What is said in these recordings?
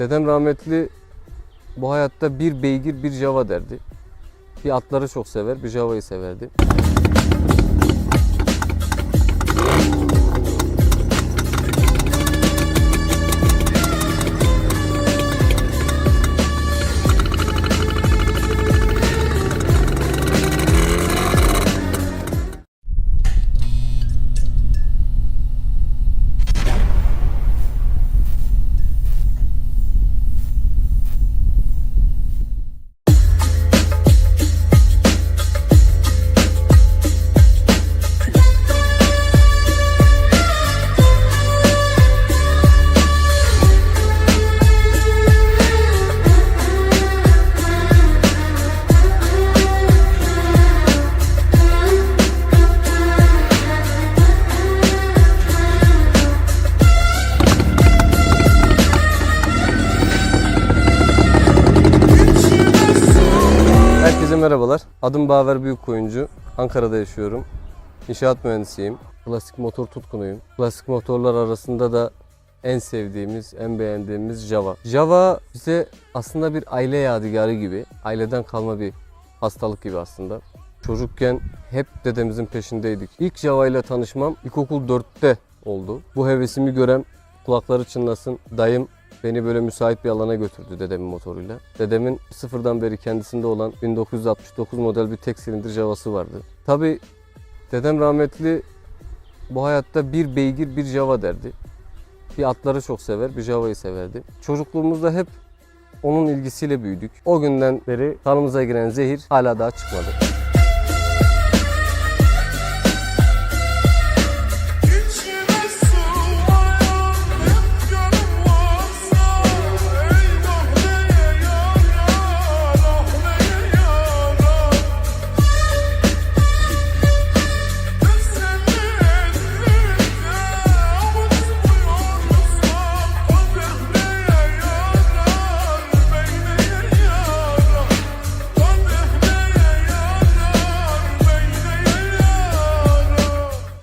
Dedem rahmetli bu hayatta bir beygir bir java derdi. Bir atları çok sever, bir javayı severdi. Merhabalar. Adım Baver Büyükkoyuncu. Ankara'da yaşıyorum. İnşaat mühendisiyim. Klasik motor tutkunuyum. Klasik motorlar arasında da en sevdiğimiz, en beğendiğimiz Java. Java bize aslında bir aile yadigarı gibi, aileden kalma bir hastalık gibi aslında. Çocukken hep dedemizin peşindeydik. İlk Java ile tanışmam ilkokul 4'te oldu. Bu hevesimi gören kulakları çınlasın dayım beni böyle müsait bir alana götürdü dedemin motoruyla. Dedemin sıfırdan beri kendisinde olan 1969 model bir tek silindir Java'sı vardı. Tabi dedem rahmetli bu hayatta bir beygir bir Java derdi. Bir atları çok sever, bir Java'yı severdi. Çocukluğumuzda hep onun ilgisiyle büyüdük. O günden beri kanımıza giren zehir hala daha çıkmadı.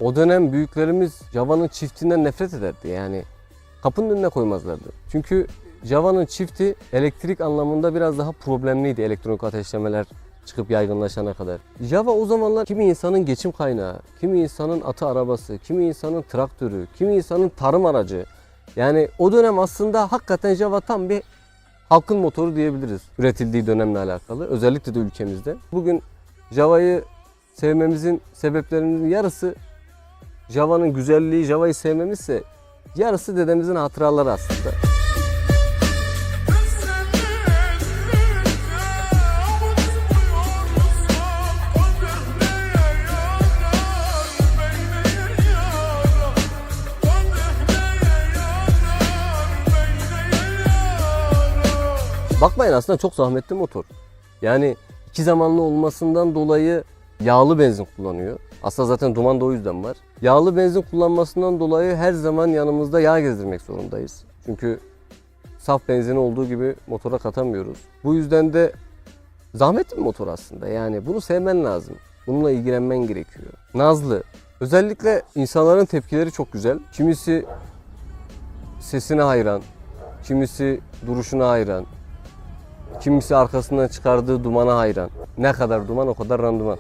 O dönem büyüklerimiz Java'nın çiftinden nefret ederdi. Yani kapının önüne koymazlardı. Çünkü Java'nın çifti elektrik anlamında biraz daha problemliydi elektronik ateşlemeler çıkıp yaygınlaşana kadar. Java o zamanlar kimi insanın geçim kaynağı, kimi insanın atı arabası, kimi insanın traktörü, kimi insanın tarım aracı. Yani o dönem aslında hakikaten Java tam bir halkın motoru diyebiliriz üretildiği dönemle alakalı. Özellikle de ülkemizde. Bugün Java'yı sevmemizin sebeplerinin yarısı Java'nın güzelliği, Java'yı sevmemizse yarısı dedemizin hatıraları aslında. Bakmayın aslında çok zahmetli motor. Yani iki zamanlı olmasından dolayı yağlı benzin kullanıyor. Aslında zaten duman da o yüzden var. Yağlı benzin kullanmasından dolayı her zaman yanımızda yağ gezdirmek zorundayız. Çünkü saf benzini olduğu gibi motora katamıyoruz. Bu yüzden de zahmetli bir motor aslında. Yani bunu sevmen lazım. Bununla ilgilenmen gerekiyor. Nazlı. Özellikle insanların tepkileri çok güzel. Kimisi sesine hayran, kimisi duruşuna hayran, kimisi arkasından çıkardığı dumana hayran. Ne kadar duman o kadar randıman.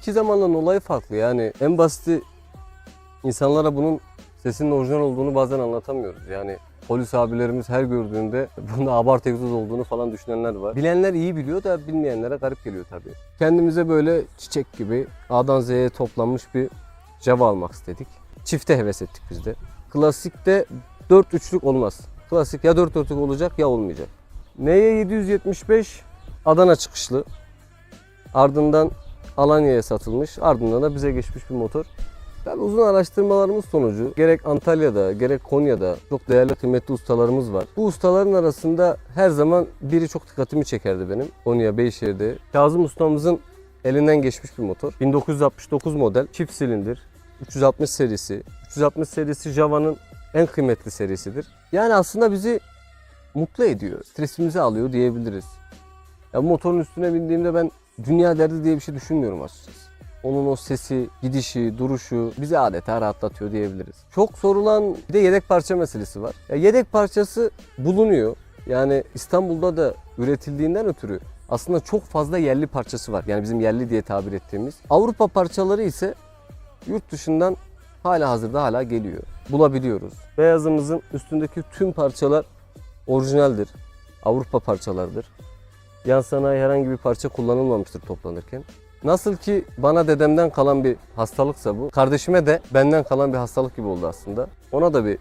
İki zamanların olayı farklı. Yani en basiti insanlara bunun sesinin orijinal olduğunu bazen anlatamıyoruz. Yani polis abilerimiz her gördüğünde bunda abartı egzoz olduğunu falan düşünenler var. Bilenler iyi biliyor da bilmeyenlere garip geliyor tabii. Kendimize böyle çiçek gibi A'dan Z'ye toplanmış bir Java almak istedik. Çifte heves ettik biz de. Klasikte 4 üçlük olmaz. Klasik ya 4 dörtlük olacak ya olmayacak. Neye 775 Adana çıkışlı. Ardından Alanya'ya satılmış. Ardından da bize geçmiş bir motor. Tabii uzun araştırmalarımız sonucu gerek Antalya'da gerek Konya'da çok değerli kıymetli ustalarımız var. Bu ustaların arasında her zaman biri çok dikkatimi çekerdi benim. Konya Beyşehir'de. Kazım ustamızın elinden geçmiş bir motor. 1969 model çift silindir. 360 serisi. 360 serisi Java'nın en kıymetli serisidir. Yani aslında bizi mutlu ediyor. Stresimizi alıyor diyebiliriz. Ya motorun üstüne bindiğimde ben dünya derdi diye bir şey düşünmüyorum açıkçası. Onun o sesi, gidişi, duruşu bizi adeta rahatlatıyor diyebiliriz. Çok sorulan bir de yedek parça meselesi var. Ya yedek parçası bulunuyor. Yani İstanbul'da da üretildiğinden ötürü aslında çok fazla yerli parçası var. Yani bizim yerli diye tabir ettiğimiz. Avrupa parçaları ise yurt dışından hala hazırda hala geliyor. Bulabiliyoruz. Beyazımızın üstündeki tüm parçalar orijinaldir. Avrupa parçalarıdır. Yan sanayi herhangi bir parça kullanılmamıştır toplanırken. Nasıl ki bana dedemden kalan bir hastalıksa bu, kardeşime de benden kalan bir hastalık gibi oldu aslında. Ona da bir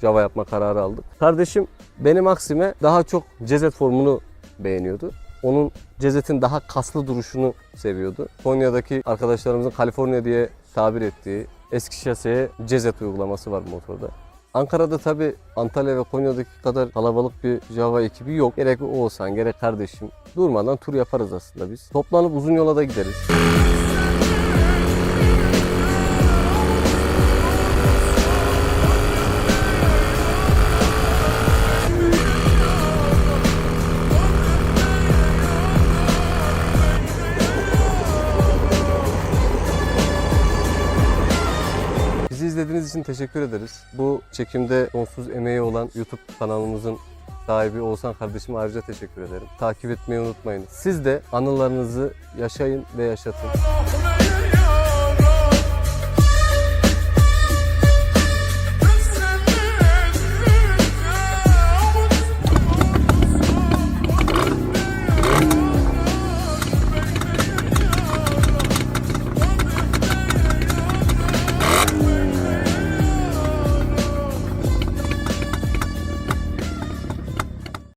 Java yapma kararı aldık. Kardeşim benim aksime daha çok cezet formunu beğeniyordu. Onun cezetin daha kaslı duruşunu seviyordu. Konya'daki arkadaşlarımızın Kaliforniya diye tabir ettiği eski şaseye cezet uygulaması var motorda. Ankara'da tabi Antalya ve Konya'daki kadar kalabalık bir Java ekibi yok. Gerek Oğuzhan gerek kardeşim durmadan tur yaparız aslında biz. Toplanıp uzun yola da gideriz. İçin teşekkür ederiz. Bu çekimde sonsuz emeği olan YouTube kanalımızın sahibi Oğuzhan kardeşime ayrıca teşekkür ederim. Takip etmeyi unutmayın. Siz de anılarınızı yaşayın ve yaşatın.